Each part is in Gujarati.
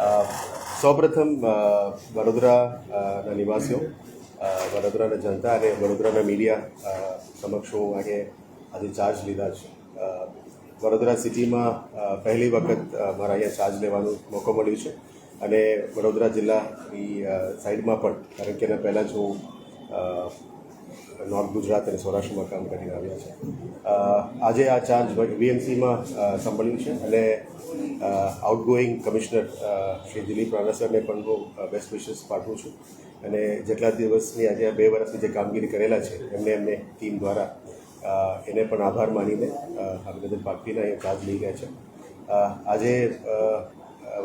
સૌપ્રથમ વડોદરાના નિવાસીઓ વડોદરાના જનતા અને વડોદરાના મીડિયા સમક્ષ હું આજે આજે ચાર્જ લીધા છે વડોદરા સિટીમાં પહેલી વખત મારા અહીંયા ચાર્જ લેવાનો મોકો મળ્યો છે અને વડોદરા જિલ્લાની સાઈડમાં પણ કારણ કે એના પહેલાં જ હું નોર્થ ગુજરાત અને સૌરાષ્ટ્રમાં કામ કરીને આવ્યા છે. આજે આ ચાર્જ વીએમસીમાં સંભાળ્યું છે અને આઉટગોઈંગ કમિશનર શ્રી દિલીપ રાણા પણ હું બેસ્ટ વિશેસ પાઠવું છું. અને જેટલા દિવસની આજે બે વર્ષની જે કામગીરી કરેલા છે, એમને એમને ટીમ દ્વારા એને પણ આભાર માનીને અભિનંદન પાઠવીને અહીંયા ચાર્જ લઈ ગયા છે. આજે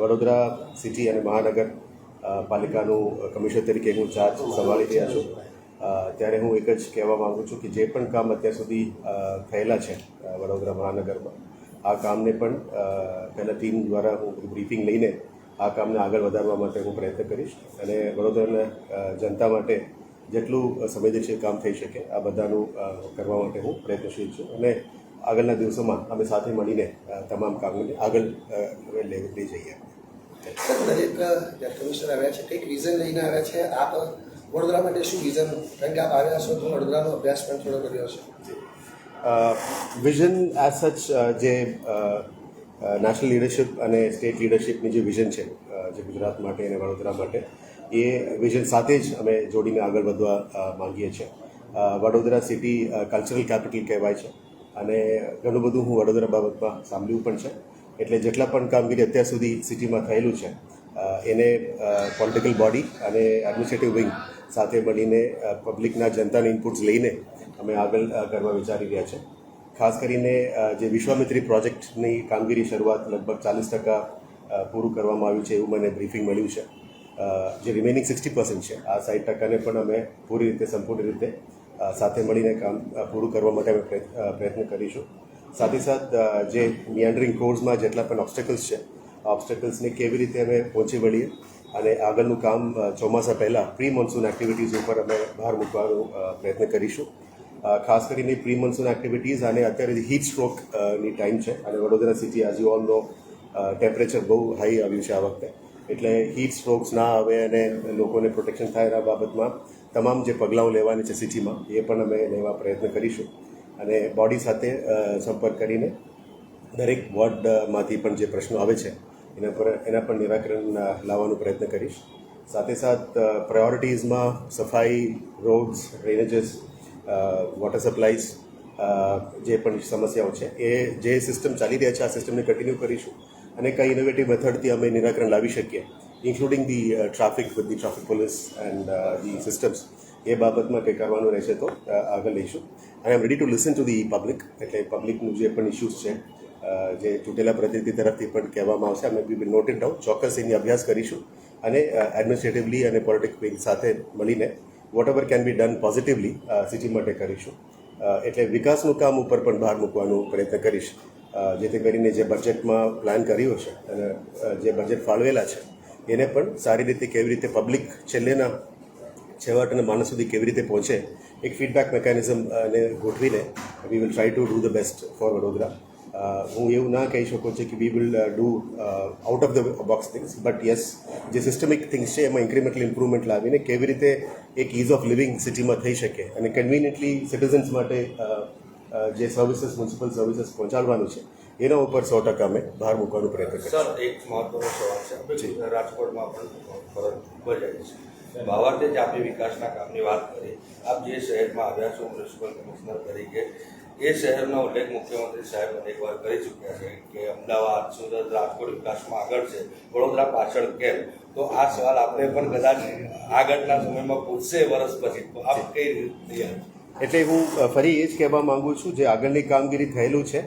વડોદરા સિટી અને મહાનગર પાલિકાનું કમિશનર તરીકે હું ચાર્જ સંભાળી રહ્યા છું. ત્યારે હું એક જ કહેવા માગું છું કે જે પણ કામ અત્યાર સુધી થયેલા છે વડોદરા મહાનગરમાં, આ કામને પણ પહેલાં ટીમ દ્વારા હું બ્રીફિંગ લઈને આ કામને આગળ વધારવા માટે હું પ્રયત્ન કરીશ અને વડોદરાના જનતા માટે જેટલું સંવેદનશીલ કામ થઈ શકે, આ બધાનું કરવા માટે હું પ્રયત્નશીલ છું અને આગળના દિવસોમાં અમે સાથે મળીને તમામ કામને આગળ અમે લઈ જઈએ. કમિશનર આવ્યા છે. કંઈક રીઝન લઈને આવ્યા છે? આપ વડોદરા માટે શું વિઝન કારણ કે આપ આવ્યા છો તો વડોદરાનો અભ્યાસ પણ થોડો કર્યો છે વિઝન એઝ સચ જે નેશનલ લીડરશિપ અને સ્ટેટ લીડરશિપની જે વિઝન છે જે ગુજરાત માટે અને વડોદરા માટે, એ વિઝન સાથે જ અમે જોડીને આગળ વધવા માંગીએ છીએ. વડોદરા સિટી કલ્ચરલ કેપિટલ કહેવાય છે. અને ઘણું બધું હું વડોદરા બાબતમાં સાંભળ્યું પણ છે. એટલે જેટલા પણ કામગીરી અત્યાર સુધી સિટીમાં થયેલું છે એને પોલિટિકલ બોડી અને એડમિનિસ્ટ્રેટિવ વિંગ સાથે મળીને પબ્લિકના જનતાના ઇનપુટ્સ લઈને અમે આગળ કરવા વિચારી રહ્યા છે. ખાસ કરીને જે વિશ્વામિત્રી પ્રોજેક્ટની કામગીરી શરૂઆત લગભગ ચાલીસ ટકા પૂરું કરવામાં આવ્યું છે એવું મને બ્રીફિંગ મળ્યું છે. જે રિમેનિંગ સિક્સટી પર્સન્ટ છે, આ સાઠ ટકાને પણ અમે પૂરી રીતે, સંપૂર્ણ રીતે સાથે મળીને કામ પૂરું કરવા માટે અમે પ્રયત્ન કરીશું. સાથે સાથ જે મિયાન્ડરિંગ કોર્સમાં જેટલા પણ ઓબ્સ્ટેકલ્સ છે, આ ઓબ્સ્ટેકલ્સને કેવી રીતે અમે પહોંચી વળીએ અને આગળનું કામ ચોમાસા પહેલાં પ્રી મોન્સૂન એક્ટિવિટીઝ ઉપર અમે ભાર મૂકવાનો પ્રયત્ન કરીશું. ખાસ કરીને પ્રી મોન્સૂન એક્ટિવિટીઝ અને અત્યારે હીટ સ્ટ્રોકની ટાઈમ છે અને Vadodara city as you all temperature બહુ હાઈ આવ્યું છે આ વખતે. એટલે હીટ સ્ટ્રોક્સ ના આવે અને લોકોને પ્રોટેક્શન થાય એના બાબતમાં તમામ જે પગલાઓ લેવાની છે સિટીમાં એ પણ અમે લેવા પ્રયત્ન કરીશું. અને બોડી સાથે સંપર્ક કરીને દરેક વોર્ડમાંથી પણ જે પ્રશ્નો આવે છે એના પર એના પર નિરાકરણ લાવવાનો પ્રયત્ન કરીશ. સાથે સાથ પ્રાયોરિટીઝમાં સફાઈ રોડ્સ ડ્રેનેજીસ વોટર સપ્લાઈઝ જે પણ સમસ્યાઓ છે, એ જે સિસ્ટમ ચાલી રહ્યા છે, આ સિસ્ટમને કન્ટિન્યુ કરીશું. અને કઈ ઇનોવેટિવ મેથડથી અમે નિરાકરણ લાવી શકીએ including the traffic with the traffic police and the systems એ બાબતમાં કંઈ કરવાનું રહેશે તો આગળ લઈશું. I am ready to listen to the public એટલે પબ્લિકનું જે પણ ઇસ્યુઝ છે જે ચૂંટેલા પ્રતિનિધિ તરફથી પણ કહેવામાં આવશે. અમે બી નોટ ઇટ ડાઉન ચોક્કસ એની અભ્યાસ કરીશું અને એડમિનિસ્ટ્રેટિવલી અને પોલિટિક વિંગ સાથે મળીને whatever can be done positively city માટે કરીશું. એટલે વિકાસનું કામ ઉપર પણ ભાર મૂકવાનો પ્રયત્ન કરીશ. જેથી કરીને જે બજેટમાં પ્લાન કર્યો છે અને જે બજેટ ફાળવેલા છે, એને પણ સારી રીતે કેવી રીતે પબ્લિક છેલ્લેના છેવાટના માણસ સુધી કેવી રીતે પહોંચે, એક ફીડબેક મિકેનિઝમ ને ગોઠવીને we will try to do the best for Vadodara. હું એવું ના કહી શકું છું કે we will do out of the box things but yes જે સિસ્ટમિક થિંગ્સ છે એમાં ઇન્ક્રીમેન્ટલ ઇમ્પ્રુવમેન્ટ લાવીને કેવી રીતે એક ઇઝ ઓફ લિવિંગ સિટીમાં થઈ શકે અને કન્વિનિયન્ટલી સિટીઝન્સ માટે અ, અ, જે સર્વિસીસ મ્યુનિસિપલ સર્વિસીસ પહોંચાડવાનું છે એના ઉપર સો ટકા અમે ભાર મૂકવાનો પ્રયત્ન કરીએ સર એક મહત્વનો સવાલ છે. રાજકોટમાં પણ ફરજ બજાવી છે. ભાવાર્થે જ આપણે વિકાસના કામની વાત કરી. આપ જે શહેરમાં આવ્યા છો મ્યુનિસિપલ કમિશનર તરીકે એ શહેરનો ઉલ્લેખ મુખ્યમંત્રી સાહેબ અનેકવાર કરી ચૂક્યા છે કે અમદાવાદ, સુરત, રાજકોટ વિકાસમાં આગળ છે, વડોદરા પાછળ કેમ? તો આ સવાલ આપણે પણ કદાચ આગળના સમયમાં પૂછશે વર્ષ પછી. તો આપ કઈ રીતે એટલે હું ફરી એ જ કહેવા માંગુ છું, જે આગળની કામગીરી થયેલું છે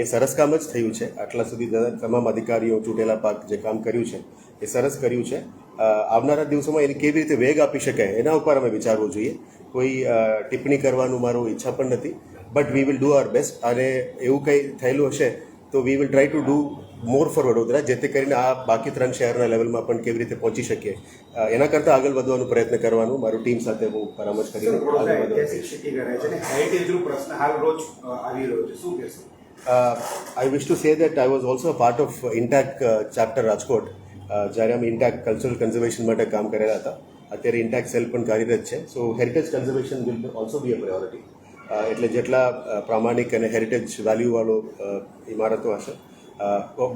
એ સરસ કામ જ થયું છે. આટલા સુધી તમામ અધિકારીઓ ચૂંટેલા પાક જે કામ કર્યું છે, એ સરસ કર્યું છે. આવનારા દિવસોમાં એને કેવી રીતે વેગ આપી શકાય એના ઉપર અમે વિચારવું જોઈએ. કોઈ ટિપ્પણી કરવાનું મારું ઈચ્છા પણ નથી. But we will do our best અને એવું કંઈ થયેલું હશે તો we will try to do more for Vadodara જેથી કરીને આ બાકી ત્રણ શહેરના લેવલમાં પણ કેવી રીતે પહોંચી શકીએ. એના કરતાં આગળ વધવાનો પ્રયત્ન કરવાનું. મારું ટીમ સાથે હું પરામર્શ કરી કરીને આગળ પ્રશ્ન હાલ રોજ આવી રહ્યો છે. શું કહેશો? Uh, I wish to say that I was also a part of uh, જ્યારે અમે ઇન્ટેક કલ્ચરલ કન્ઝર્વેશન માટે કામ કરેલા હતા, અત્યારે ઇન્ટેક સેલ પણ કાર્યરત છે. So heritage conservation will also be a priority એટલે જેટલા પ્રામાણિક અને હેરિટેજ વેલ્યુવાળો ઇમારતો હશે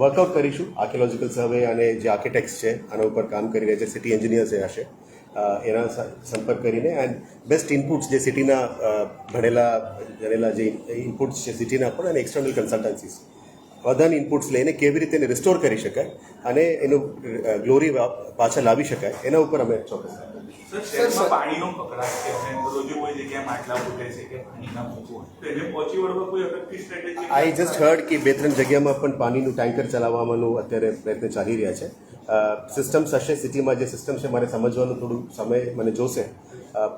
વર્કઆઉટ કરીશું. આર્કિયોલોજીકલ સર્વે અને જે આર્કિટેક્ટ્સ છે, આના ઉપર કામ કરી રહ્યા છે સિટી એન્જિનિયર્સ એ હશે. એના સંપર્ક કરીને એન્ડ બેસ્ટ ઇનપુટ્સ જે સિટીના ભણેલા ભણેલા જે ઇનપુટ્સ છે સિટીના પણ અને એક્સટર્નલ કન્સલ્ટન્સીસ બધાની ઇનપુટ્સ લઈને કેવી રીતે એને રિસ્ટોર કરી શકાય અને એનું ગ્લોરી પાછા લાવી શકાય એના ઉપર અમે ચોક્કસ પાણીનો આઈ જસ્ટ હર્ડ કે બે ત્રણ જગ્યામાં પણ પાણીનું ટેન્કર ચલાવવાનું અત્યારે પ્રયત્ન ચાલી રહ્યા છે. સિસ્ટમ્સ હશે સિટીમાં જે સિસ્ટમ છે મારે સમજવાનું થોડું સમય મને જોશે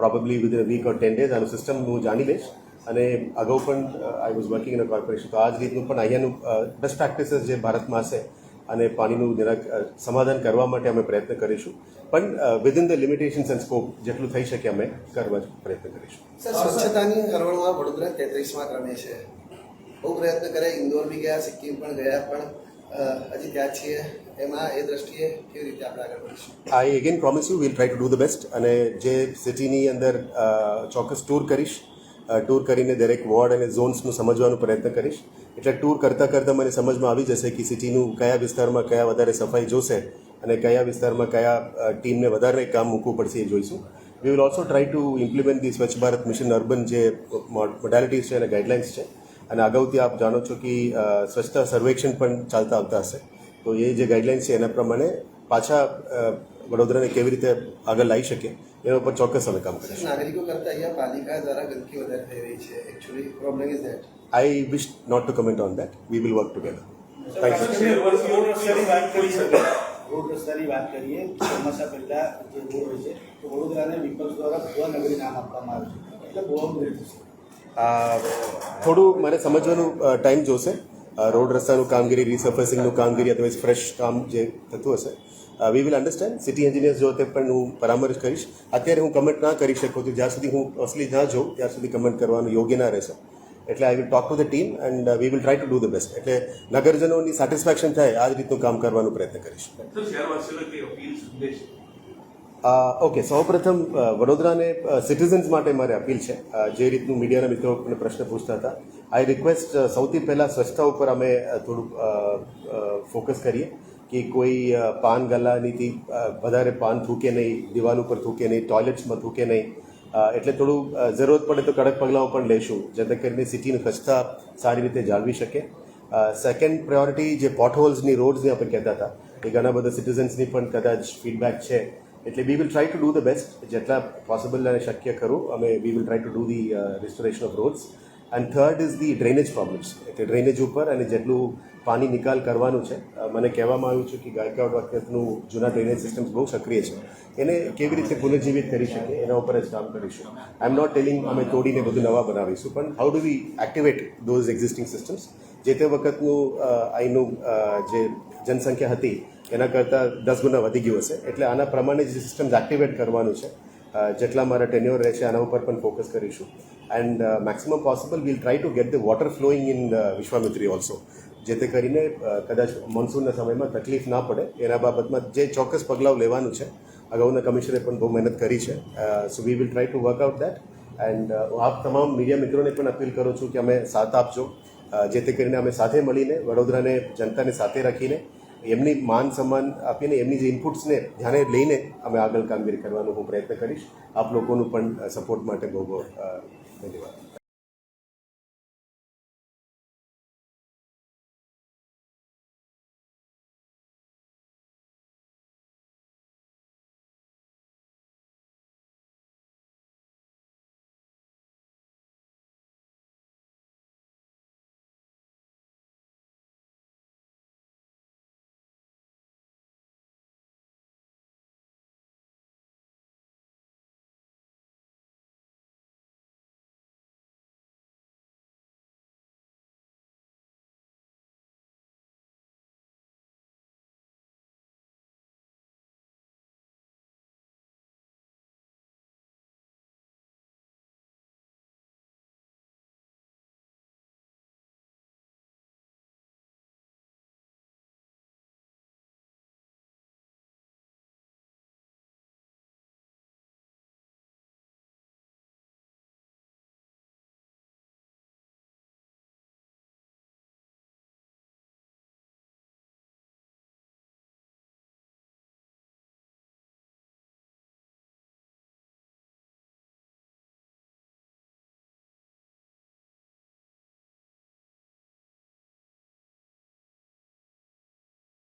probably within week or ten days આનું સિસ્ટમ હું જાણી લઈશ. અને અગાઉ પણ I was working in a corporation તો આ જ રીતનું પણ અહીંયાનું બેસ્ટ પ્રેક્ટિસીસ જે ભારતમાં હશે અને પાણીનું નિરાક સમાધાન કરવા માટે અમે પ્રયત્ન કરીશું. પણ within the limitations and scope જેટલું થઈ શકે અમે કરવા પ્રયત્ન કરીશું. સર સ્વચ્છતાની હરોળમાં વડોદરા તેત્રીસમાં ક્રમે છે. બહુ પ્રયત્ન કર્યા ઇન્દોર બી ગયા સિક્કિમ પણ ગયા પણ હજી ત્યાં છીએ. એમાં એ દ્રષ્ટિએ કેવી રીતે આપણે આગળ વધીશું? I again promise you will try to do the best અને જે સિટીની અંદર ચોક્કસ ટૂર કરીશ ટૂર કરીને દરેક વોર્ડ અને ઝોન્સનું સમજવાનો પ્રયત્ન કરીશ. એટલે ટૂર કરતાં કરતાં મને સમજમાં આવી જશે કે સિટીનું કયા વિસ્તારમાં કયા વધારે સફાઈ જોશે અને કયા વિસ્તારમાં કયા ટીમને વધારે કામ મૂકવું પડશે એ જોઈશું. We will also try to implement the Swachh Bharat mission urban જે મોડાલિટીઝ છે અને ગાઈડલાઇન્સ છે. અને અગાઉથી આપ જાણો છો કે સ્વચ્છતા સર્વેક્ષણ પણ ચાલતા આવતા હશે. તો એ જે ગાઈડલાઇન્સ છે એના પ્રમાણે પાછા વડોદરાને કેવી રીતે આગળ લાવી શકે એના ઉપર ચોક્કસ અમે કામ કરીશું. નાગરિકો કરતા અહીંયા પાલિકા દ્વારા ગંદકી વધારે થઈ રહી છે. Actually problem is that I wish not to comment on that we will work together thank you શહેરવાસીઓને road રસ્તાની વાત કરી શકે. વાત કરીએ ચોમાસા પહેલા જે રોડ હોય છે તો વડોદરાને વિપક્ષ દ્વારા ભુવા નગરી નામ આપવામાં આવ્યું છે. એટલે ભુવા થોડું મને સમજવાનું ટાઈમ જોશે. રોડ રસ્તાનું કામગીરી રિસર્ફેસિંગનું કામગીરી અથવા ફ્રેશ કામ જે થતું હશે we will understand city engineers જોતે પણ હું પરામર્શ કરીશ અત્યારે હું કમેન્ટ ના કરી શકું છું જ્યાં સુધી હું અસલી ના જોઉં ત્યાં સુધી કમેન્ટ કરવાનું યોગ્ય ના રહેશે એટલે I will talk to the team and we will try to do the best એટલે નગરજનોની સેટિસ્ફેક્શન થાય આ જ રીતનું કામ કરવાનો પ્રયત્ન કરીશ. ઓકે સૌપ્રથમ અ, વડોદરાને સિટીઝન્સ માટે મારે અપીલ છે. જે રીતનું મીડિયાના મિત્રો પ્રશ્ન પૂછતા હતા. આઈ રિક્વેસ્ટ સૌથી પહેલાં સ્વચ્છતા ઉપર અમે થોડુંક ફોકસ કરીએ કે કોઈ પાન ગલાનીથી વધારે પાન થૂકે નહીં, દિવાલ ઉપર થૂકે નહીં, ટોયલેટ્સમાં થૂકે નહીં એટલે થોડું જરૂરત પડે તો કડક પગલાઓ પણ લઈશું જેથી કરીને સિટીની સ્વચ્છતા સારી રીતે જાળવી શકે. સેકન્ડ પ્રાયોરિટી જે પોટહોલ્સની રોડ્સની આપણે કહેતા હતા, એ ઘણા બધા સિટીઝન્સની પણ કદાચ ફીડબેક છે. એટલે we will try to do the best જેટલા પોસિબલ અને શક્ય ખરું, અમે we will try to do the restoration of roads and third is the drainage problems એટલે ડ્રેનેજ ઉપર અને જેટલું પાણી નિકાલ કરવાનું છે મને કહેવામાં આવ્યું છે કે ગાયકવાડ વખતનું જૂના ડ્રેનેજ સિસ્ટમ્સ બહુ સક્રિય છે. એને કેવી રીતે પુનર્જીવિત કરી શકે એના ઉપર જ કામ કરીશું. આઈ એમ નોટ ટેલિંગ અમે તોડીને બધું નવા બનાવીશું, પણ how do we activate those existing systems જે તે વખતનું અહીંનું જે જનસંખ્યા હતી, એના કરતાં દસ ગુણા વધી ગયું હશે. એટલે આના પ્રમાણે જે સિસ્ટમ્સ એક્ટિવેટ કરવાનું છે. જેટલા મારા ટેન્યોર રહેશે, આના ઉપર પણ ફોકસ કરીશું. And maximum possible will try to get the water flowing in Vishwamitri also જેથી કરીને કદાચ મોન્સૂનના સમયમાં તકલીફ ના પડે. એના બાબતમાં જે ચોક્કસ પગલાં લેવાનું છે અગાઉના કમિશનરે પણ બહુ મહેનત કરી છે. So we will try to work out that and આપ તમામ મીડિયા મિત્રોને પણ અપીલ કરું છું કે અમે સાથ આપજો. અ, જેથી કરીને અમે સાથે મળીને વડોદરાને જનતાને સાથે રાખીને એમની માન સન્માન આપીને એમની જે ઇનપુટ્સને ધ્યાને લઈને અમે આગળ કામગીરી કરવાનો હું પ્રયત્ન કરીશ. આપ લોકોનું પણ સપોર્ટ માટે બહુ બહુ અ, ધન્યવાદ